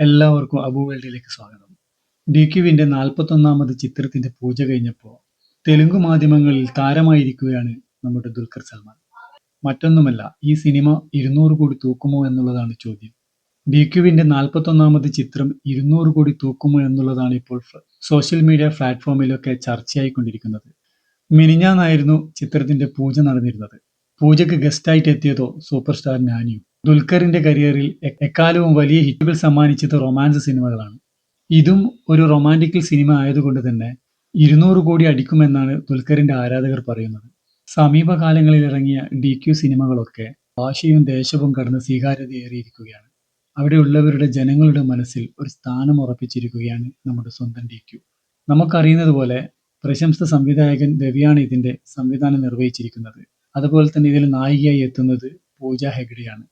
എല്ലാവർക്കും അബു വേൾഡിലേക്ക് സ്വാഗതം. ഡി ക്യുവിന്റെ നാൽപ്പത്തൊന്നാമത് ചിത്രത്തിന്റെ പൂജ കഴിഞ്ഞപ്പോൾ തെലുങ്ക് മാധ്യമങ്ങളിൽ താരമായിരിക്കുകയാണ് നമ്മുടെ ദുൽഖർ സൽമാൻ. മറ്റൊന്നുമല്ല ഈ സിനിമ ഇരുന്നൂറ് കോടി തൂക്കുമോ എന്നുള്ളതാണ് ചോദ്യം. ഡി ക്യുവിന്റെ നാൽപ്പത്തൊന്നാമത് ചിത്രം ഇരുന്നൂറ് കോടി തൂക്കുമോ എന്നുള്ളതാണ് ഇപ്പോൾ സോഷ്യൽ മീഡിയ പ്ലാറ്റ്ഫോമിലൊക്കെ ചർച്ചയായിക്കൊണ്ടിരിക്കുന്നത്. മിനിഞ്ഞാന്നായിരുന്നു ചിത്രത്തിന്റെ പൂജ നടന്നിരുന്നത്. പൂജയ്ക്ക് ഗസ്റ്റായിട്ട് എത്തിയതോ സൂപ്പർ സ്റ്റാർ നാനിയും. ദുൽഖറിന്റെ കരിയറിൽ എക്കാലവും വലിയ ഹിറ്റുകൾ സമ്മാനിച്ചത് റൊമാൻസ് സിനിമകളാണ്. ഇതും ഒരു റൊമാന്റിക്കൽ സിനിമ ആയതുകൊണ്ട് തന്നെ ഇരുന്നൂറ് കോടി അടിക്കുമെന്നാണ് ദുൽഖറിന്റെ ആരാധകർ പറയുന്നത്. സമീപകാലങ്ങളിൽ ഇറങ്ങിയ ഡി ക്യു സിനിമകളൊക്കെ ഭാഷയും ദേശവും കടന്ന് സ്വീകാര്യതയേറിയിരിക്കുകയാണ് അവിടെയുള്ളവരുടെ ജനങ്ങളുടെ മനസ്സിൽ ഒരു സ്ഥാനം ഉറപ്പിച്ചിരിക്കുകയാണ് നമ്മുടെ സ്വന്തം ഡി ക്യു നമുക്കറിയുന്നത് പോലെ പ്രശംസ സംവിധായകൻ രവിയാണ് ഇതിന്റെ സംവിധാനം നിർവഹിച്ചിരിക്കുന്നത്. അതുപോലെ തന്നെ ഇതിൽ നായികയായി എത്തുന്നത് പൂജ ഹെഗ്ഡെയാണ്.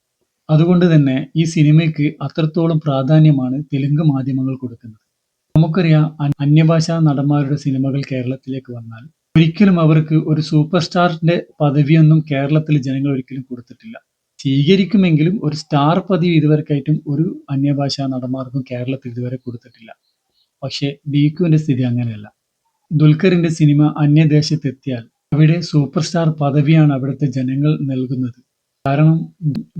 അതുകൊണ്ട് തന്നെ ഈ സിനിമയ്ക്ക് അത്രത്തോളം പ്രാധാന്യമാണ് തെലുങ്ക് മാധ്യമങ്ങൾ കൊടുക്കുന്നത്. നമുക്കറിയാം അന്യഭാഷാ നടന്മാരുടെ സിനിമകൾ കേരളത്തിലേക്ക് വന്നാൽ ഒരിക്കലും അവർക്ക് ഒരു സൂപ്പർ സ്റ്റാറിന്റെ പദവിയൊന്നും കേരളത്തിലെ ജനങ്ങൾ ഒരിക്കലും കൊടുത്തിട്ടില്ല. സ്വീകരിക്കുമെങ്കിലും ഒരു സ്റ്റാർ പദവി ഇതുവരെക്കായിട്ടും ഒരു അന്യഭാഷാ നടന്മാർക്കും കേരളത്തിൽ ഇതുവരെ കൊടുത്തിട്ടില്ല. പക്ഷേ ഡീക്കുവിന്റെ സ്ഥിതി അങ്ങനെയല്ല. ദുൽഖറിന്റെ സിനിമ അന്യദേശത്തെത്തിയാൽ അവിടെ സൂപ്പർ സ്റ്റാർ പദവിയാണ് അവിടുത്തെ ജനങ്ങൾ നൽകുന്നത്. കാരണം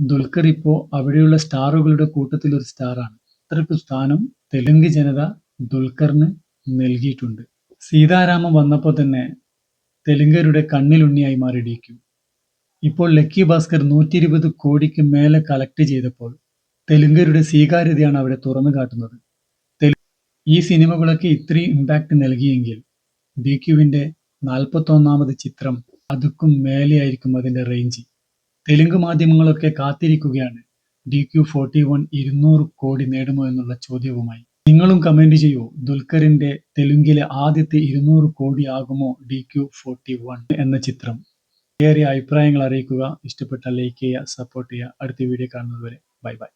ദുൽഖർ ഇപ്പോ അവിടെയുള്ള സ്റ്റാറുകളുടെ കൂട്ടത്തിൽ ഒരു സ്റ്റാറാണ്. അത്രയ്ക്ക് സ്ഥാനം തെലുങ്ക് ജനത ദുൽഖറിന് നൽകിയിട്ടുണ്ട്. സീതാരാമൻ വന്നപ്പോൾ തന്നെ തെലുങ്കരുടെ കണ്ണിലുണ്ണിയായി മാറി ഇപ്പോൾ ലക്കി ഭാസ്കർ നൂറ്റി ഇരുപത് കോടിക്ക് മേലെ കളക്ട് ചെയ്തപ്പോൾ തെലുങ്കരുടെ സ്വീകാര്യതയാണ് അവിടെ തുറന്നു കാട്ടുന്നത്. ഈ സിനിമകളൊക്കെ ഇത്രയും ഇമ്പാക്ട് നൽകിയെങ്കിൽ ഡി ക്യുവിന്റെ നാൽപ്പത്തൊന്നാമത് ചിത്രം അതുക്കും മേലെയായിരിക്കും അതിന്റെ റേഞ്ച് തെലുങ്ക് മാധ്യമങ്ങളൊക്കെ കാത്തിരിക്കുകയാണ്. ഡി ക്യു ഫോർട്ടി വൺ ഇരുന്നൂറ് കോടി നേടുമോ എന്നുള്ള ചോദ്യവുമായി. നിങ്ങളും കമന്റ് ചെയ്യൂ. ദുൽഖറിന്റെ തെലുങ്കിലെ ആദ്യത്തെ ഇരുന്നൂറ് കോടി ആകുമോ ഡി ക്യു ഫോർട്ടി വൺ എന്ന ചിത്രം. ഏറെ അഭിപ്രായങ്ങൾ അറിയിക്കുക. ഇഷ്ടപ്പെട്ട ലൈക്ക് ചെയ്യുക സപ്പോർട്ട് ചെയ്യുക. അടുത്ത വീഡിയോ കാണുന്നതുവരെ. Bye bye